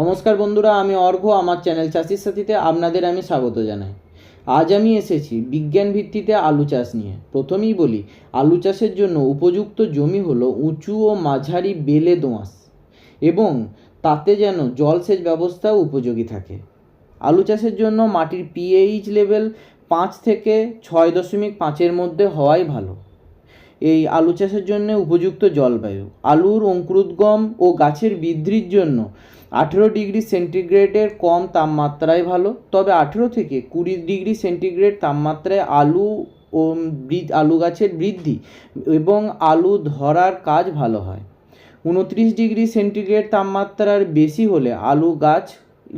নমস্কার বন্ধুরা, আমি অর্ঘ্য, আমার চ্যানেল চাষির সাথীতে আপনাদের আমি স্বাগত জানাই। আজ আমি এসেছি বিজ্ঞান ভিত্তিতে আলু চাষ নিয়ে। প্রথমেই বলি, আলু চাষের জন্য উপযুক্ত জমি হলো উঁচু ও মাঝারি বেলে দোঁয়াশ এবং তাতে যেন জলসেচ ব্যবস্থা উপযোগী থাকে। আলু চাষের জন্য মাটির পিএইচ লেভেল পাঁচ থেকে ছয় দশমিক পাঁচের মধ্যে হওয়াই ভালো। এই আলু চাষের জন্য উপযুক্ত জলবায়ু, আলুর অঙ্কুরোদ্গম ও গাছের বৃদ্ধির জন্য আঠেরো ডিগ্রি সেন্টিগ্রেডের কম তাপমাত্রায় ভালো, তবে আঠেরো থেকে কুড়ি ডিগ্রি সেন্টিগ্রেড তাপমাত্রায় আলু ও আলু গাছের বৃদ্ধি এবং আলু ধরার কাজ ভালো হয়। উনত্রিশ ডিগ্রি সেন্টিগ্রেড তাপমাত্রার বেশি হলে আলু গাছ,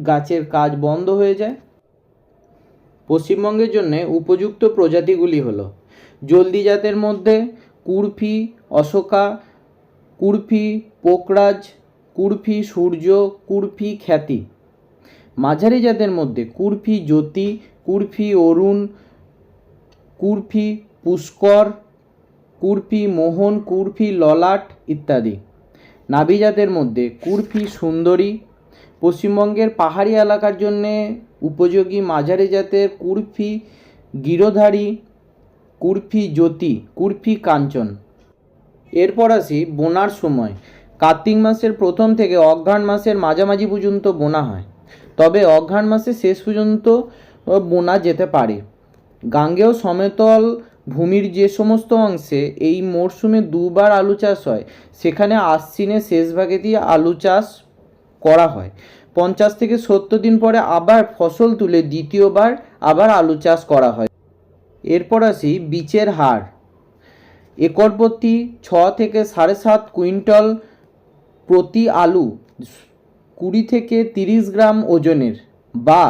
গাছের কাজ বন্ধ হয়ে যায়। পশ্চিমবঙ্গের জন্য উপযুক্ত প্রজাতিগুলি হলো, জলদি জাতের মধ্যে কুরফি, অশোকা, কুরফি, পোকরাজ কুরফি সূর্য, কুরফি খ্যাতি। মাঝারি জাতের মধ্যে কুরফি জ্যোতি, কুরফি অরুণ, কুরফি পুষ্কর, কুরফি মোহন, কুরফি ললাট ইত্যাদি। নাভি জাতের মধ্যে কুরফি সুন্দরী। পশ্চিমবঙ্গের পাহাড়ি এলাকার জন্যে উপযোগী মাঝারি জাতের কুরফি গিরোধারী, কুরফি জ্যোতি, কুরফি কাঞ্চন। এরপর আসি বোনার সময়। কার্তিক মাসের প্রথম থেকে অঘ্রাণ মাসের মাঝামাঝি পর্যন্ত বোনা হয়। তবে অঘ্রাণ মাসের শেষ পর্যন্ত বোনা যেতে পারে। গাঙ্গেয় সমতল ভূমির যে সমস্ত অংশে এই মরশুমে দুবার আলু চাষ হয়, সেখানে আশ্বিনের শেষ দিয়ে আলু চাষ করা হয়। পঞ্চাশ থেকে সত্তর দিন পরে আবার ফসল তুলে দ্বিতীয়বার আবার আলু চাষ করা হয়। এরপর আসি বীচের হার। একর প্রতি ছ থেকে সাড়ে সাত কুইন্টাল প্রতি আলু কুড়ি থেকে তিরিশ গ্রাম ওজনের বা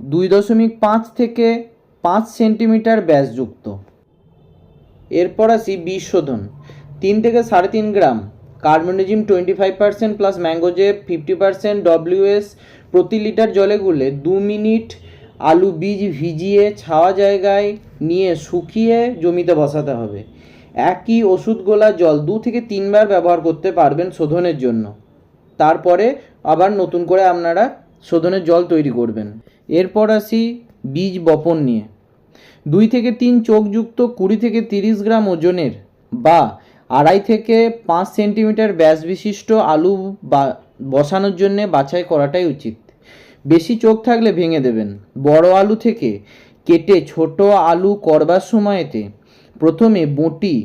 দুই দশমিক পাঁচ থেকে পাঁচ সেন্টিমিটার ব্যাসযুক্ত। এরপর আসি বীজ শোধন। তিন থেকে সাড়ে তিন gram carbendazim twenty five percent plus mancozeb fifty percent WS প্রতি লিটার জলে গুলে দু মিনিট আলু বীজ ভিজিয়ে ছাওয়া জায়গায় নিয়ে শুকিয়ে জমিতে বসাতে হবে। একই ওষুধ গোলা জল দু থেকে তিনবার ব্যবহার করতে পারবেন শোধনের জন্য। তারপরে আবার নতুন করে আপনারা শোধনের জল তৈরি করবেন। এরপর আসি বীজ বপন নিয়ে। দুই থেকে তিন চোখযুক্ত কুড়ি থেকে তিরিশ গ্রাম ওজনের বা আড়াই থেকে পাঁচ সেন্টিমিটার ব্যাস বিশিষ্ট আলু বা বসানোর জন্যে বাছাই করাটাই উচিত। বেশি চোখ থাকলে ভেঙে দেবেন। বড় আলু থেকে কেটে ছোট আলু করবার সময়তে প্রথমে বটি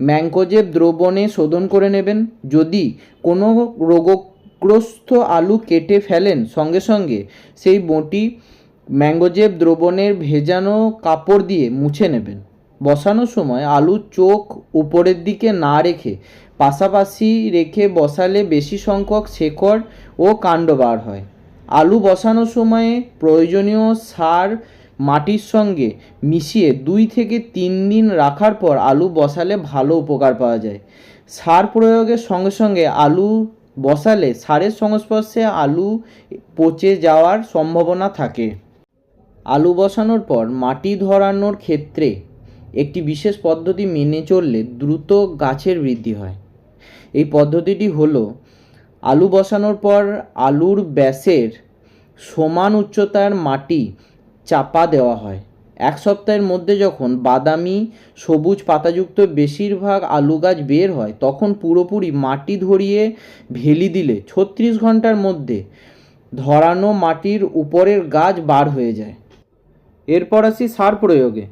ম্যাঙ্কোজেব দ্রবণে শোধন করে নেবেন। যদি কোনো রোগগ্রস্ত আলু কেটে ফেলেন, সঙ্গে সঙ্গে সেই বটি ম্যাঙ্গোজেব দ্রবণের ভেজানো কাপড় দিয়ে মুছে নেবেন। বসানোর সময় আলুর চোখ উপরের দিকে না রেখে, পাশাপাশি রেখে বসালে বেশি সংখ্যক শেকড় ও কাণ্ড বার হয়। আলু বসানোর সময়ে প্রয়োজনীয় সার মাটির সঙ্গে মিশিয়ে দুই থেকে তিন দিন রাখার পর আলু বসালে ভালো উপকার পাওয়া যায়। সার প্রয়োগের সঙ্গে সঙ্গে আলু বসালে সারের সংস্পর্শে আলু পচে যাওয়ার সম্ভাবনা থাকে। আলু বসানোর পর মাটি ধরানোর ক্ষেত্রে একটি বিশেষ পদ্ধতি মেনে চললে দ্রুত গাছের বৃদ্ধি হয়। এই পদ্ধতিটি হলো, আলু বসানোর পর আলুর ব্যাসের সমান উচ্চতার মাটি চাপা দেওয়া হয়। এক সপ্তাহের মধ্যে যখন বাদামি, সবুজ পাতাযুক্ত বেশিরভাগ আলু গাছ বের হয়, তখন পুরোপুরি মাটি ধরিয়ে ভেলি দিলে ছত্রিশ ঘণ্টার মধ্যে ধরানো মাটির উপরের গাছ বার হয়ে যায়। এরপর আসি সার প্রয়োগে।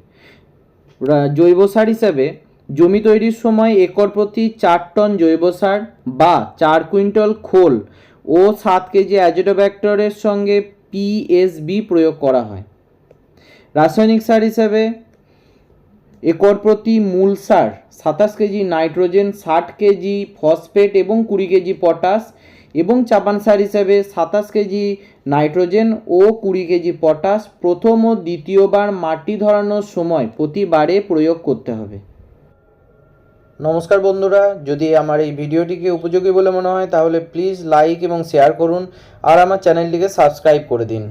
জৈব সার হিসাবে জমি তৈরির সময় একর প্রতি চার টন জৈব সার বা চার কুইন্টাল খোল ও সাত কেজি অ্যাজোটোব্যাক্টরের সঙ্গে পিএসবি প্রয়োগ করা হয়। রাসায়নিক সার হিসাবে একর প্রতি মূল সার সাতাশ কেজি নাইট্রোজেন, ষাট কেজি ফসফেট এবং কুড়ি কেজি পটাশ এবং চাপান সার হিসাবে সাতাশ কেজি নাইট্রোজেন ও কুড়ি কেজি পটাশ প্রথম ও দ্বিতীয়বার মাটি ধরানোর সময় প্রতিবারে প্রয়োগ করতে হবে। নমস্কার বন্ধুরা, যদি আমার এই ভিডিওটিকে উপযোগী বলে মনে হয়, তাহলে প্লিজ লাইক এবং শেয়ার করুন আর আমার চ্যানেলটিকে সাবস্ক্রাইব করে দিন।